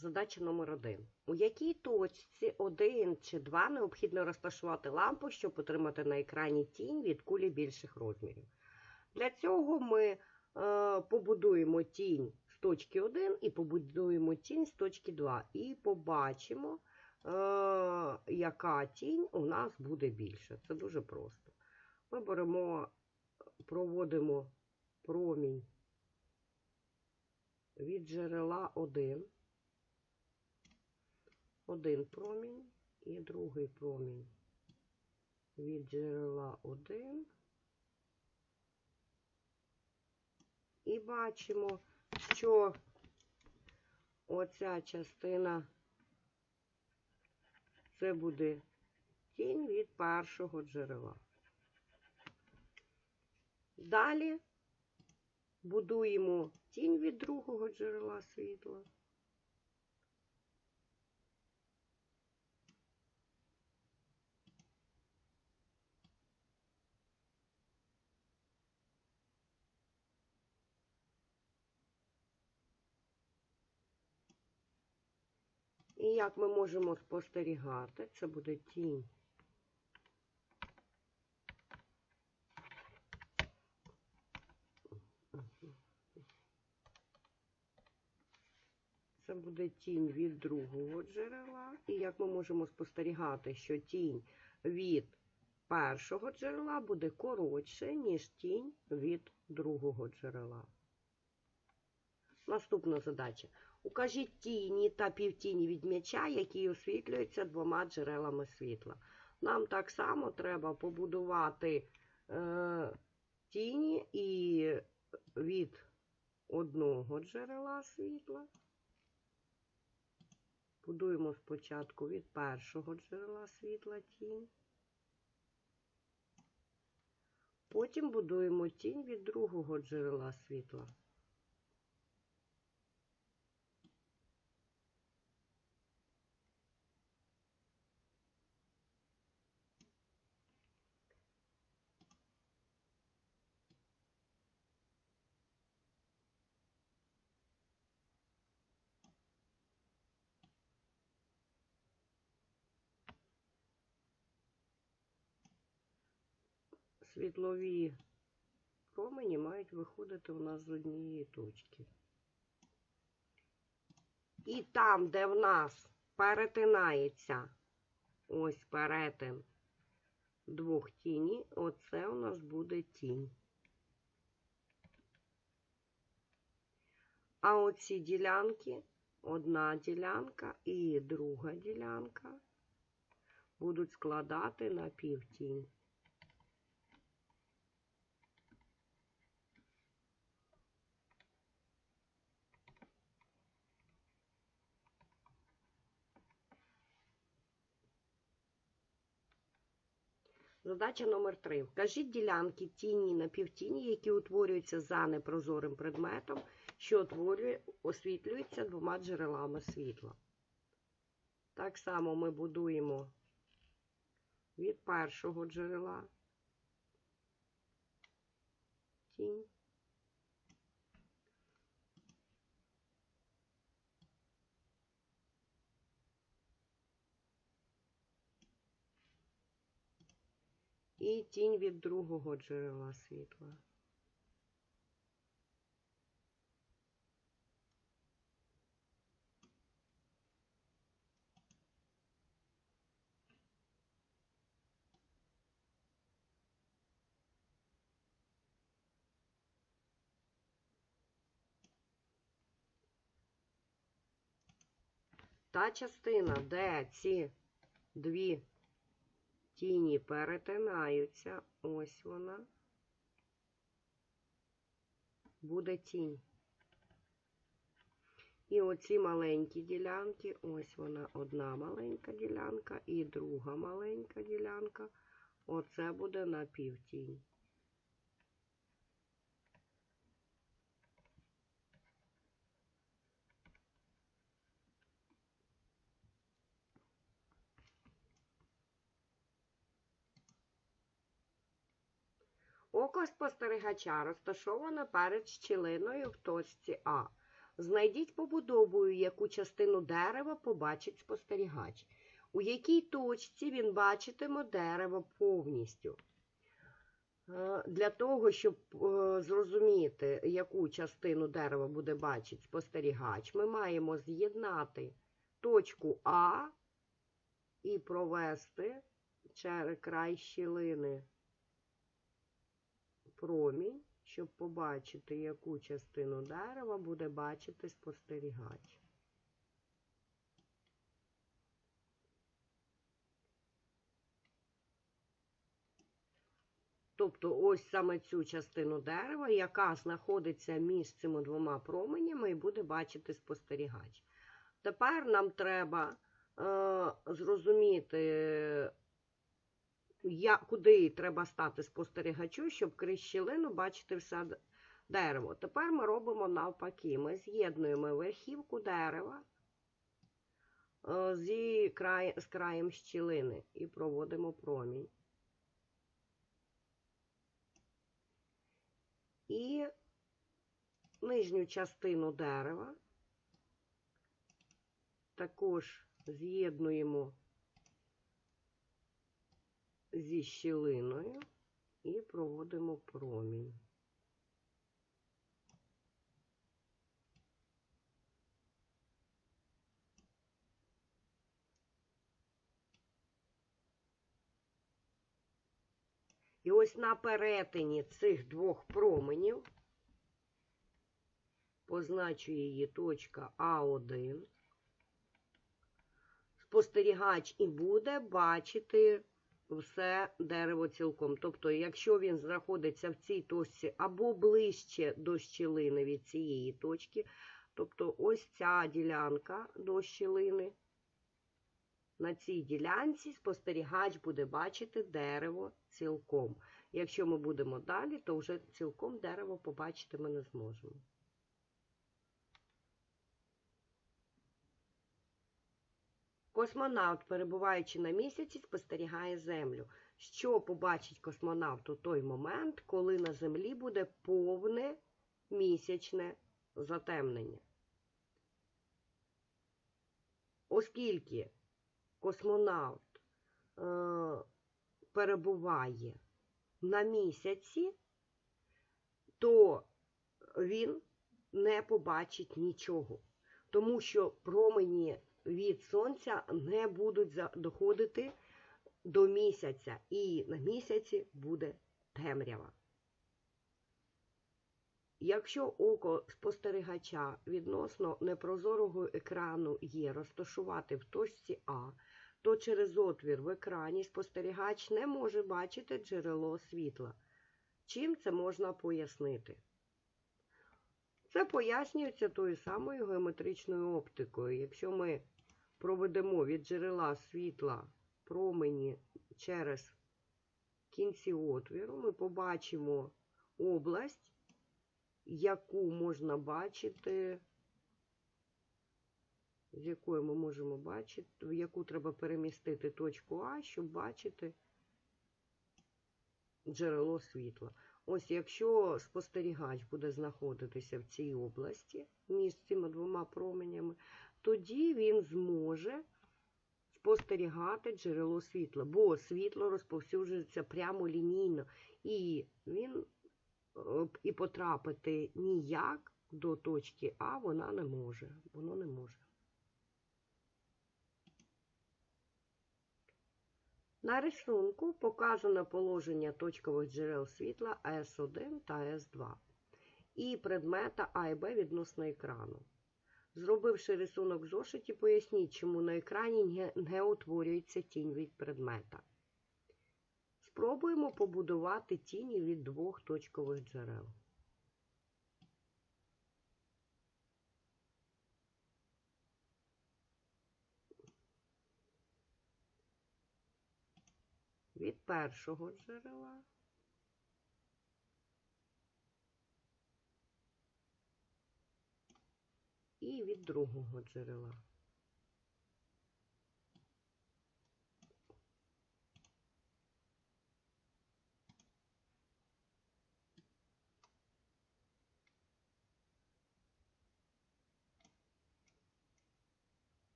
Задача номер один. У якій точці 1 чи 2 необхідно розташувати лампу, щоб отримати на екрані тінь від кулі більших розмірів? Для цього ми е, побудуємо тінь з точки 1 і побудуємо тінь з точки 2. І побачимо, е, яка тінь у нас буде більша. Це дуже просто. Ми беремо, проводимо промінь від джерела 1. Один промінь і другий промінь від джерела 1. І бачимо, що оця частина це буде тінь від першого джерела. Далі будуємо тінь від другого джерела світла. І як ми можемо спостерігати, це буде тінь. Це буде тінь від другого джерела. І як ми можемо спостерігати, що тінь від першого джерела буде коротше, ніж тінь від другого джерела. Наступна задача. Укажіть тіні та півтіні від м'яча, які освітлюються двома джерелами світла. Нам так само треба побудувати е, тіні і від одного джерела світла. Будуємо спочатку від першого джерела світла тінь. Потім будуємо тінь від другого джерела світла. Світлові промені мають виходити у нас з однієї точки. І там, де в нас перетинається ось перетин двох тіні, оце у нас буде тінь. А оці ділянки, одна ділянка і друга ділянка, будуть складати на півтінь. Задача номер 3. Вкажіть ділянки тіні на півтіні, які утворюються за непрозорим предметом, що утворює, освітлюється двома джерелами світла. Так само ми будуємо від першого джерела тінь. І тінь від другого джерела світла. Та частина, де ці дві тіні перетинаються, ось вона, буде тінь. І оці маленькі ділянки, ось вона одна маленька ділянка і друга маленька ділянка. Оце буде напівтінь. Око спостерігача розташоване перед щілиною в точці А. Знайдіть побудовою, яку частину дерева побачить спостерігач. У якій точці він бачитиме дерево повністю. Е, Для того, щоб е, зрозуміти, яку частину дерева буде бачити спостерігач, ми маємо з'єднати точку А і провести через край щілини промінь, щоб побачити, яку частину дерева буде бачити спостерігач. Тобто ось саме цю частину дерева, яка знаходиться між цими двома променями, і буде бачити спостерігач. Тепер нам треба е, зрозуміти, я, куди треба стати спостерігачу, щоб крізь щілину бачити все дерево. Тепер ми робимо навпаки. Ми з'єднуємо верхівку дерева е, зі край, з краєм щілини і проводимо промінь. І нижню частину дерева також з'єднуємо зі щілиною і проводимо промінь. І ось на перетині цих двох променів позначу її точка А1. Спостерігач і буде бачити все дерево цілком. Тобто, якщо він знаходиться в цій точці або ближче до щілини від цієї точки, тобто ось ця ділянка до щілини, на цій ділянці спостерігач буде бачити дерево цілком. Якщо ми будемо далі, то вже цілком дерево побачити ми не зможемо. Космонавт, перебуваючи на місяці, спостерігає Землю. Що побачить космонавт у той момент, коли на Землі буде повне місячне затемнення? Оскільки космонавт е, перебуває на місяці, то він не побачить нічого, тому що промені від сонця не будуть доходити до місяця, і на місяці буде темрява. Якщо око спостерігача відносно непрозорого екрану є розташувати в точці А, то через отвір в екрані спостерігач не може бачити джерело світла. Чим це можна пояснити? Це пояснюється тою самою геометричною оптикою. Якщо ми проведемо від джерела світла промені через кінці отвіру, ми побачимо область, яку можна бачити, з якої ми можемо бачити, в яку треба перемістити точку А, щоб бачити джерело світла. Ось якщо спостерігач буде знаходитися в цій області між цими двома променями, тоді він зможе спостерігати джерело світла, бо світло розповсюджується прямо лінійно, і він і потрапити ніяк до точки А вона не може. Воно не може. На рисунку показано положення точкових джерел світла С1 та С2 і предмета А і Б відносно екрану. Зробивши рисунок в зошиті, поясніть, чому на екрані не, утворюється тінь від предмета. Спробуємо побудувати тіні від двох точкових джерел. Від першого джерела і від другого джерела.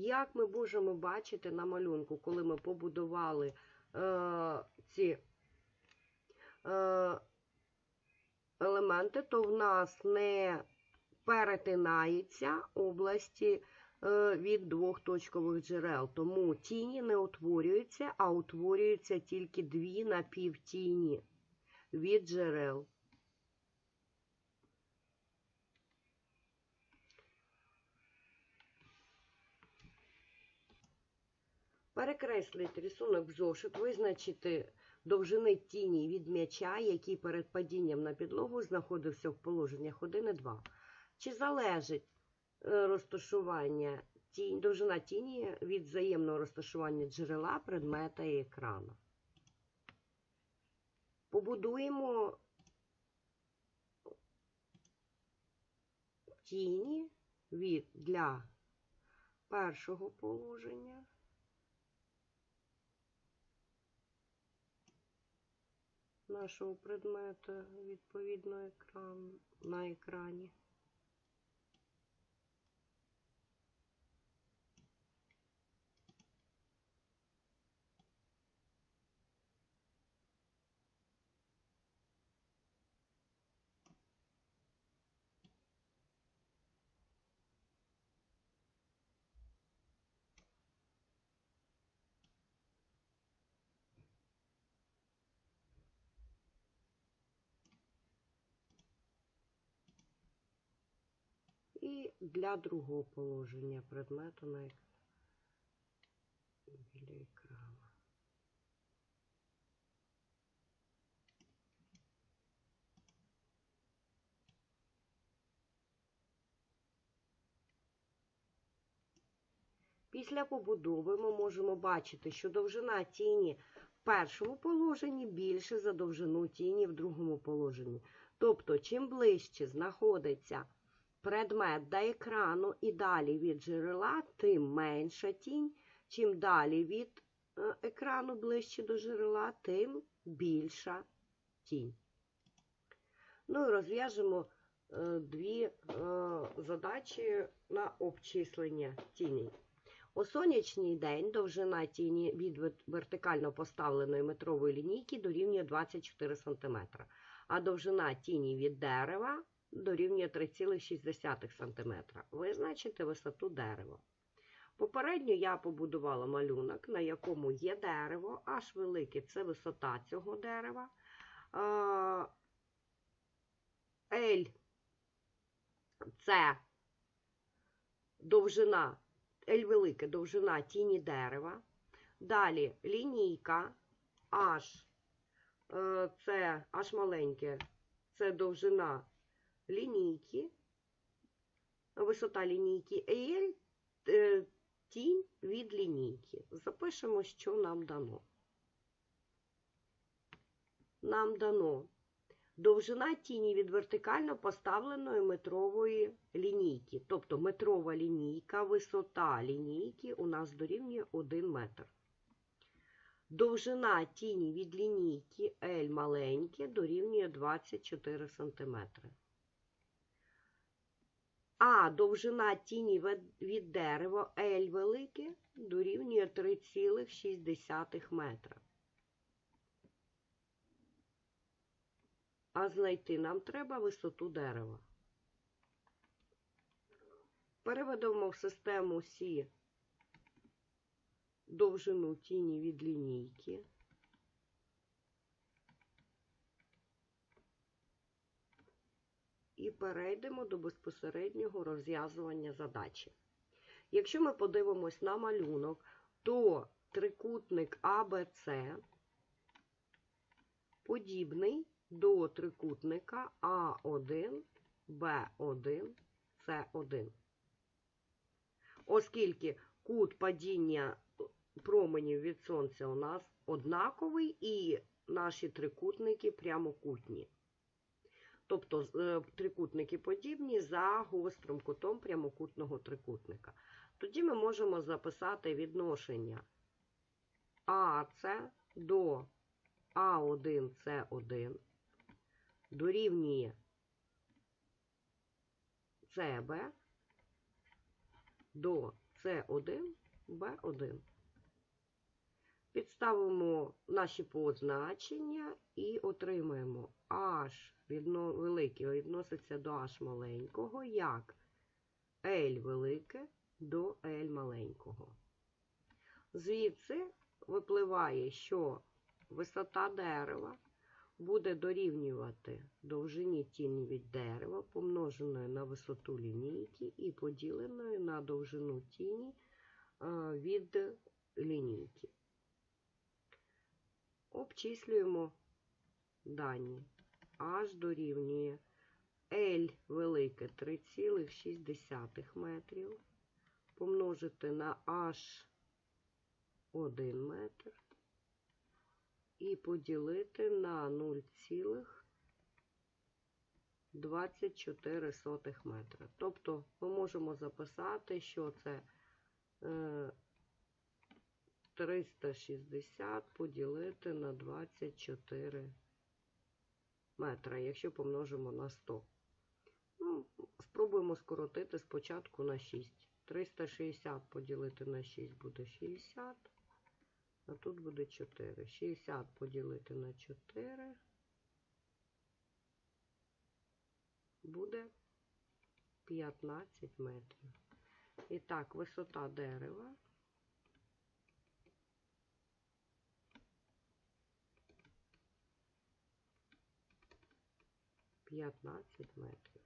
Як ми можемо бачити на малюнку, коли ми побудували е, ці е, елементи, то в нас не перетинаються області е, від двох точкових джерел. Тому тіні не утворюються, а утворюються тільки дві напівтіні від джерел. Перекреслити рисунок в зошит, визначити довжини тіні від м'яча, який перед падінням на підлогу знаходився в положеннях 1 і 2. Чи залежить е, розташування тінь, довжина тіні від взаємного розташування джерела, предмета і екрану? Побудуємо тіні від для першого положення. Нашого предмета відповідно екран, на екрані. І для другого положення предмету на біля екрану. Після побудови ми можемо бачити, що довжина тіні в першому положенні більше за довжину тіні в другому положенні. Тобто, чим ближче знаходиться предмет до екрану і далі від джерела, тим менша тінь. Чим далі від е, екрану ближче до джерела, тим більша тінь. Ну і розв'яжемо е, дві е, задачі на обчислення тіней. У сонячний день довжина тіні від вертикально поставленої метрової лінійки дорівнює 24 см, а довжина тіні від дерева дорівнює 3,6 см. Визначити висоту дерева. Попередньо я побудувала малюнок, на якому є дерево, аж велике це висота цього дерева. L це довжина, L велике довжина тіні дерева. Далі лінійка H, е, це H маленьке, це довжина лінійки, висота лінійки L, е, тінь від лінійки. Запишемо, що нам дано. Нам дано довжина тіні від вертикально поставленої метрової лінійки. Тобто метрова лінійка, висота лінійки у нас дорівнює 1 метр. Довжина тіні від лінійки L маленьке дорівнює 24 см. А довжина тіні від- дерева L велике дорівнює 3,6 метра. А знайти нам треба висоту дерева. Переведемо в систему Сі довжину тіні від лінійки. І перейдемо до безпосереднього розв'язування задачі. Якщо ми подивимось на малюнок, то трикутник АБЦ подібний до трикутника А1, Б1, С1. Оскільки кут падіння променів від сонця у нас однаковий і наші трикутники прямокутні. Тобто е, трикутники подібні за гострим кутом прямокутного трикутника. Тоді ми можемо записати відношення АЦ до А1С1 дорівнює СБ до С1, Б1. Підставимо наші позначення і отримаємо H відно, велике відноситься до H маленького, як L велике до L маленького. Звідси випливає, що висота дерева буде дорівнювати довжині тіні від дерева, помноженої на висоту лінійки і поділеної на довжину тіні е, від лінійки. Обчислюємо дані. H дорівнює L велике 3,6 метрів. Помножити на H 1 метр і поділити на 0,24 метра. Тобто ми можемо записати, що це е, 360 поділити на 24 метра, якщо помножимо на 100. Ну, спробуємо скоротити спочатку на 6. 360 поділити на 6 буде 60. А тут буде 4. 60 поділити на 4 буде 15 метрів. І так, висота дерева. П'ятнадцять метрів.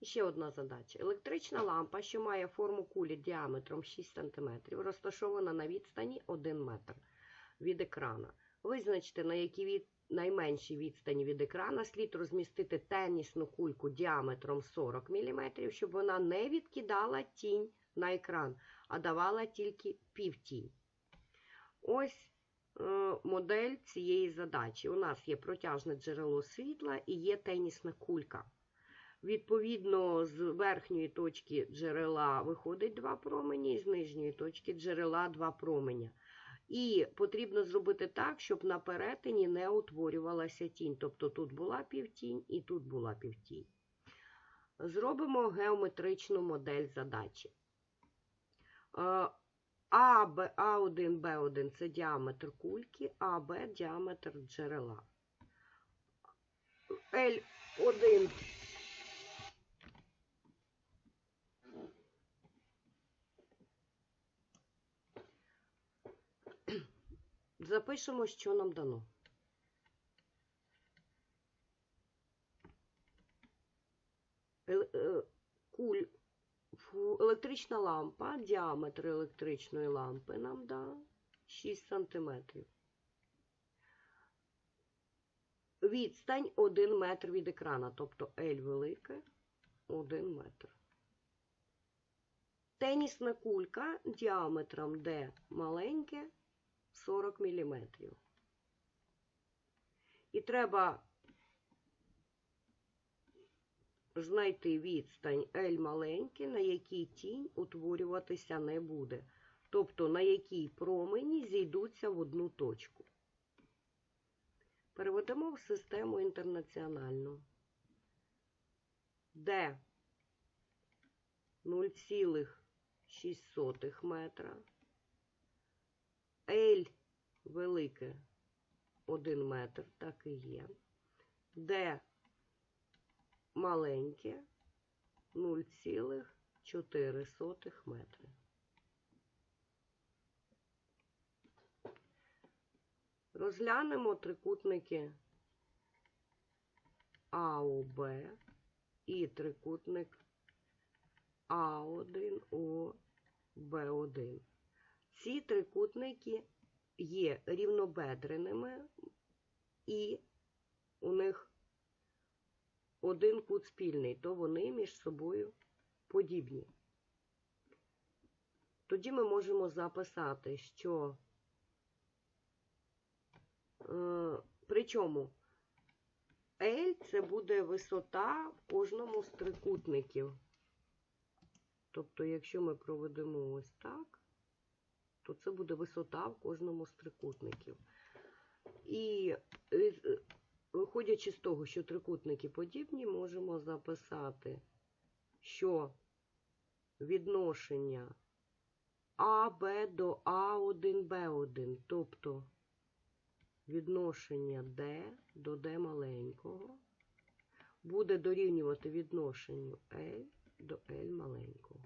І Ще одна задача. Електрична лампа, що має форму кулі діаметром 6 см, розташована на відстані 1 метр від екрана. Визначте, на якій від... найменшій відстані від екрана слід розмістити тенісну кульку діаметром 40 мм, щоб вона не відкидала тінь на екран, а давала тільки півтінь. Ось модель цієї задачі. У нас є протяжне джерело світла і є тенісна кулька. Відповідно, з верхньої точки джерела виходить два промені, з нижньої точки джерела два променя. І потрібно зробити так, щоб на перетині не утворювалася тінь. Тобто тут була півтінь і тут була півтінь. Зробимо геометричну модель задачі. А, Б, А1, Б1 це діаметр кульки, а Б діаметр джерела. L1 Запишемо, що нам дано. Електрична лампа, діаметр електричної лампи нам дав 6 см. Відстань 1 метр від екрана, тобто L велике 1 метр. Тенісна кулька діаметром D маленьке 40 мм. І треба знайти відстань L маленький, на якій тінь утворюватися не буде. Тобто, на якій промені зійдуться в одну точку. Переведемо в систему інтернаціональну. D 0,6 метра. L велике 1 метр, так і є. Д маленьке 0,4 метри. Розглянемо трикутники АОБ і трикутник А1 ОБ1. Ці трикутники є рівнобедреними, і у них один кут спільний, то вони між собою подібні. Тоді ми можемо записати, що е, причому L це буде висота в кожному з трикутників. Тобто, якщо ми проведемо ось так, то це буде висота в кожному з трикутників. І виходячи з того, що трикутники подібні, можемо записати що відношення АБ до А1, Б1, тобто відношення D до D маленького, буде дорівнювати відношенню L до L маленького.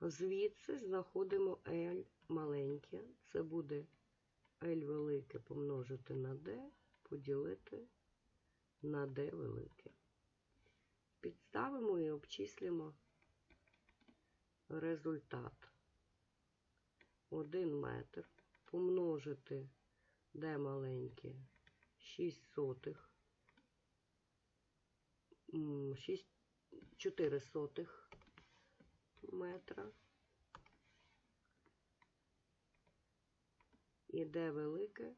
Звідси знаходимо L маленьке, це буде L велике помножити на D, поділити на D велике. Підставимо і обчислимо результат. 1 метр помножити D маленьке 6 сотих, 6, 4 сотих метра. І D велике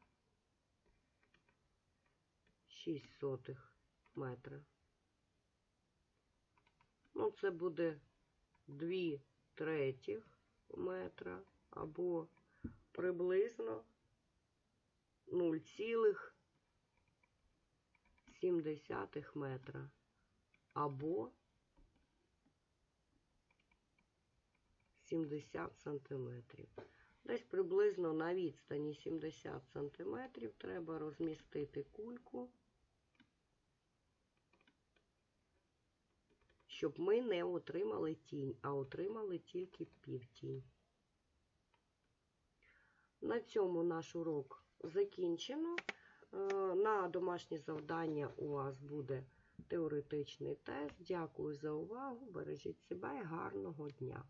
6 сотих метра. Ну, це буде 2 третіх метра або приблизно 0,7 метра або 70 сантиметрів. Десь приблизно на відстані 70 сантиметрів треба розмістити кульку, щоб ми не отримали тінь, а отримали тільки півтінь. На цьому наш урок закінчено. Е, На домашнє завдання у вас буде теоретичний тест. Дякую за увагу. Бережіть себе і гарного дня!